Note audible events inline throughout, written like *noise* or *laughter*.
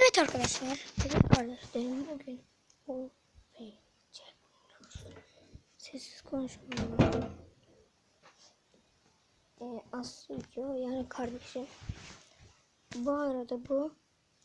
Evet arkadaşlar. Evet kardeşlerim bugün o Sessiz konuşmuyorum. Ee, Aslı video yani kardeşim. Bu arada bu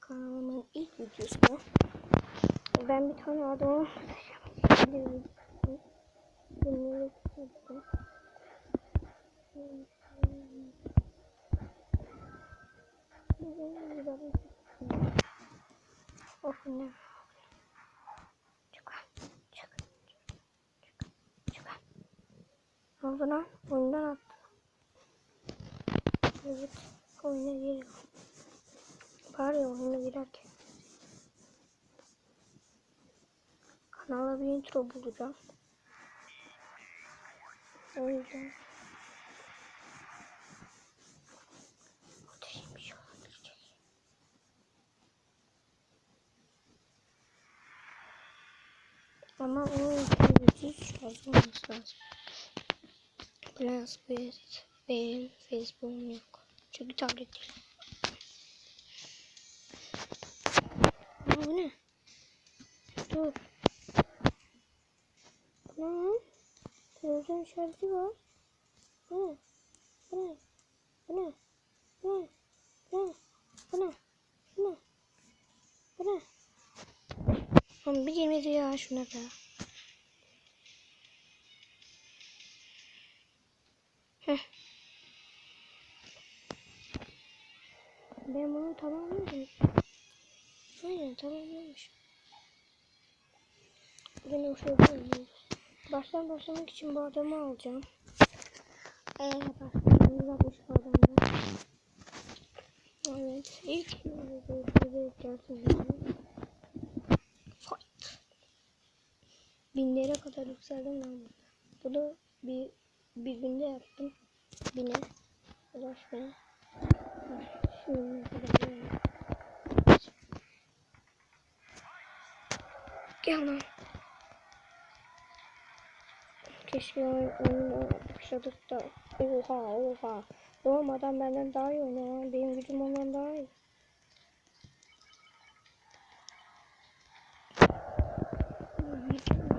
kanalımın ilk videosu. Ben bir tane adamı Bunları tuttum. Of ne? Çık. Çık. Çık. Çık. Ne oldu lan? Oyundan attı. Evet. Oyuna giriyor. Bari oyuna girerken. Kanala bir intro bulacağım. O yüzden. Muhteşem bir şey olabilecek. Ama için hiç lazım olması lazım. Biraz bir benim Facebook'um yok. Çünkü tablet değil. Aa, bu ne? Dur. Bu ne? Televizyon şarjı var. Bu ne? Bu ne? Bu ne? Bu ne? Bu ne? Bu ne? Bu ne? Bu ne? Oğlum bir girmedi ya şuna da. Heh. Ben bunu tamamladım. Aynen tamamlamış. Beni o şey değil. Baştan başlamak için bu adamı alacağım. Eee baştan 160 adamı. Evet. İlk Fight. Binlere kadar yükseldim ben. Bu da bir, bir günde yaptım. Bine. Ulaşmaya. Şimdi kadar yani. Gel lan. Keşke oyunu başladık da. Oha oha. Oğlum adam benden daha iyi oynuyor lan. Benim gücüm ondan daha iyi. Oğlum ne?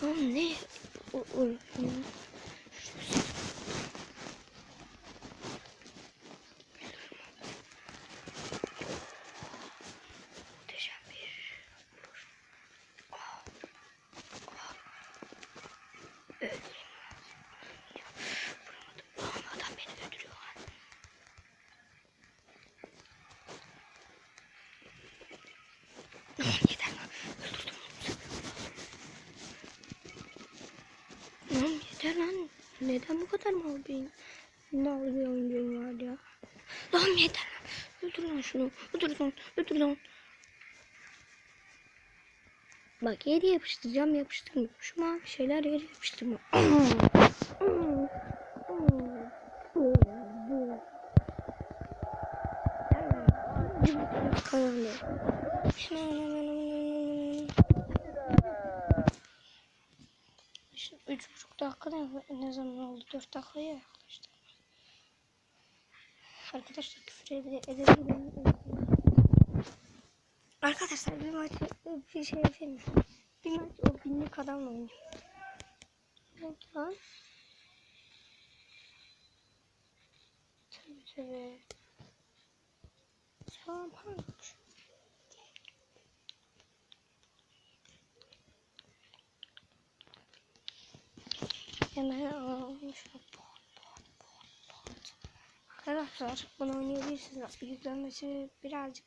嗯，那我我。Ne oluyor oyuncum var ya. Lan yeter lan. Öldür lan şunu. Öldür lan. Öldür lan. Bak yeri yapıştıracağım yapıştırmıyorum. Şu mavi şeyler yeri yapıştırma. *clears throat* Kanalı. Şimdi üç buçuk dakika ne, ne zaman oldu? Dört dakikaya yaklaştı. Arkadaşlar küfür ede- edebilirim. Arkadaşlar bir maç bir şey yapayım. Bir maç o binlik adamla oynayayım. Evet lan. Tabii tabii. Tamam hangi? Hemen alalım Arkadaşlar bunu oynayabilirsiniz. Yüklenmesi birazcık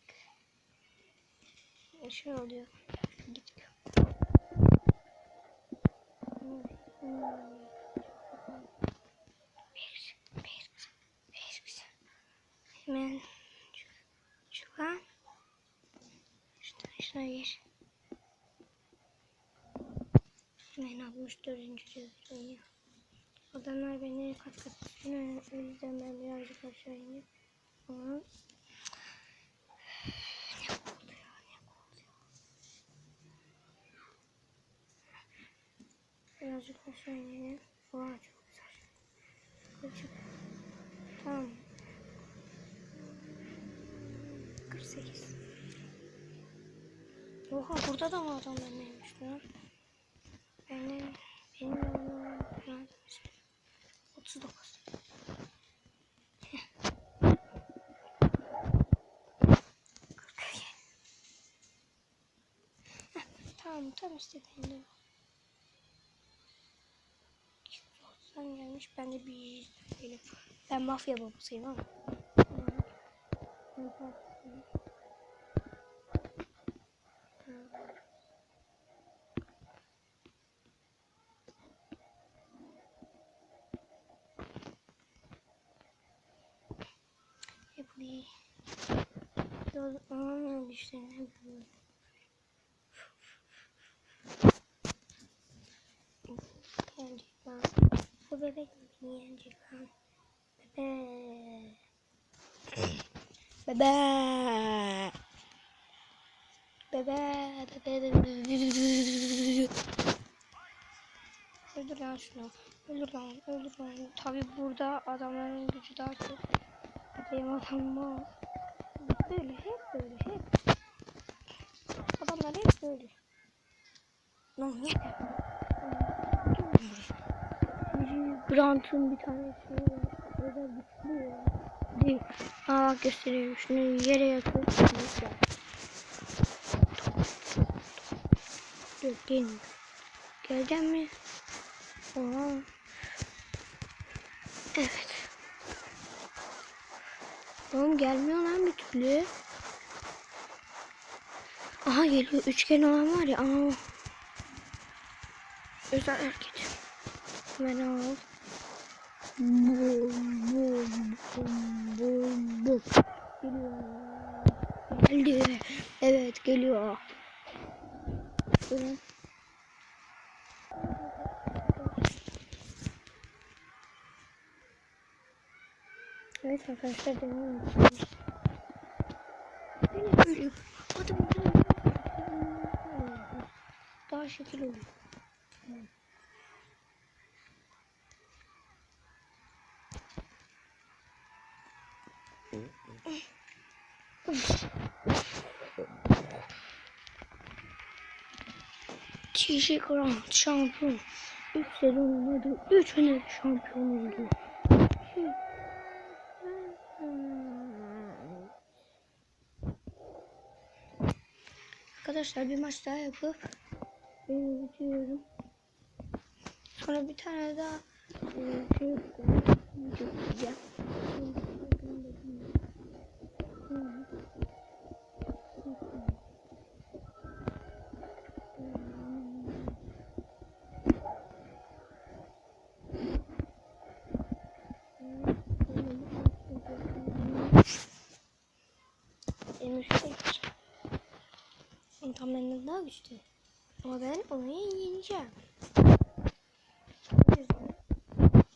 şey oluyor. Git. Bir, bir, bir. Hemen şu, şu an şuna, şuna gir. Hemen 64. oynuyor. Adamlar beni kat kat düşünüyor. O yüzden ben birazcık aşağı ineyim. Ama Birazcık aşağı inelim. Oha çok güzel. Küçük. Tamam. 48. Oha burada da mı adamlar neymiş lan? Benim, benim de onu 39. Tamam tam istediğimde. Sen gelmiş ben de bir değilim. Ben mafya babasıyım ama. Ben mafyayım. Hep bir yol anlamıyorum işte ne bileyim. Yenecek lan. Bu bebek yenecek lan? Bebe. Bebe. Bebe. Bebe. Bebe. Öldür lan şunu. Öldür lan. Öldür lan. Tabi burada adamların gücü daha çok. Benim adamım o. Böyle hep böyle hep. Adamlar hep böyle. Lan yeter. Grant'ın bir tane şeyi var. Özel güçlü ya. Değil. Aa bak göstereyim. Şunu yere güzel. Dur gelin. Geleceğim mi? Oha. Evet. Oğlum gelmiyor lan bir türlü. Aha geliyor. Üçgen olan var ya. Aa. Özel hareket. Hemen al. Bum bum bum bum bum. Geliyor. Geldi. Evet geliyor. Durun. Evet arkadaşlar. Böyle böyle adım adım daha şekil oluyor. TG Grand şampiyon. 3 sezon oynadı. 3 öne şampiyon oldu. Arkadaşlar bir maç daha yapıp beni bitiriyorum. Sonra bir tane daha e, şey yapacağım. Video güçlü. Ama ben onu yeneceğim. O yüzden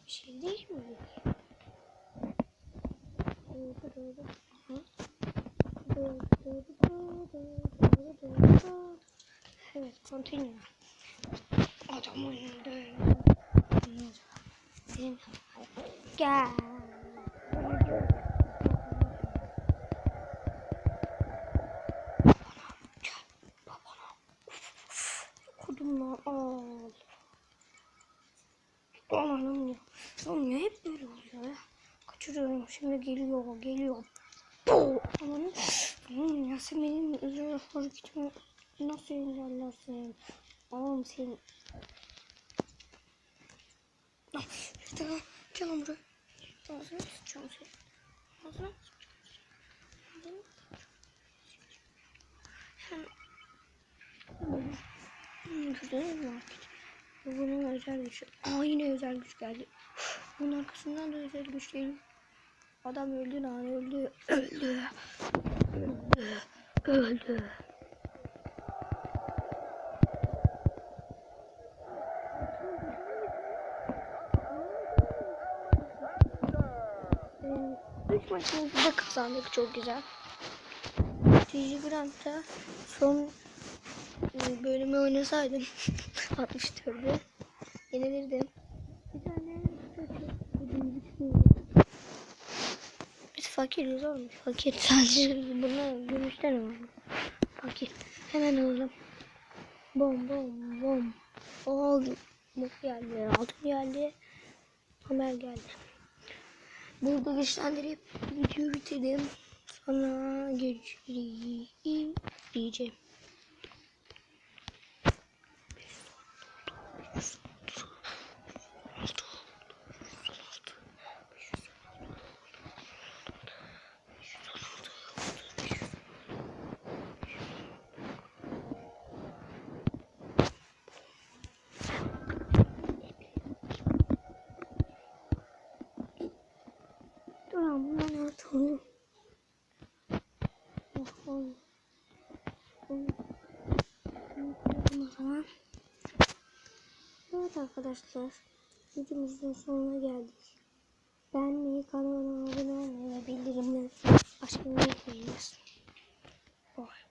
bir şey değişmiyor. Doğru doğru. Aha. Doğru doğru doğru doğru doğru doğru. Evet, continue. Adam oyunda. Benim. Gel. Kodum lan al. Amanım ya. Oğlum ya hep böyle oluyor ya. Kaçırıyorum şimdi geliyor geliyor. Bo! Amanım. Oğlum ya sen benim özel hareketimi nasıl engellersin? Oğlum sen. Ah, tamam. Gel buraya. Ağzını tutacağım seni. Ağzını tutacağım. Ağzını Hem Gördünüz mü artık? Bu Bunun özel gücü. Aa yine özel güç geldi. Bunun arkasından da özel güç geliyor. Adam öldü lan öldü. Öldü. Öldü. Öldü. Üç maçımızı da kazandık çok güzel. Grand'da son bölümü oynasaydım *laughs* 64'ü Yenilirdim. Bir tane. Biz fakiriz oğlum. Fakir. *laughs* Sadece bunu gümüşten alalım. Fakir. Hemen alalım. Bom bom bom. Oldu. Bok geldi. Altın geldi. Haber geldi. Burada güçlendirip videoyu bitirdim. Sonra geçireceğim. Dur Tamam ben atalım. Bakalım. O. Evet arkadaşlar. Videomuzun sonuna geldik. Ben Beğenmeyi, kanalıma abone olmayı ve bildirimleri açmayı unutmayınız.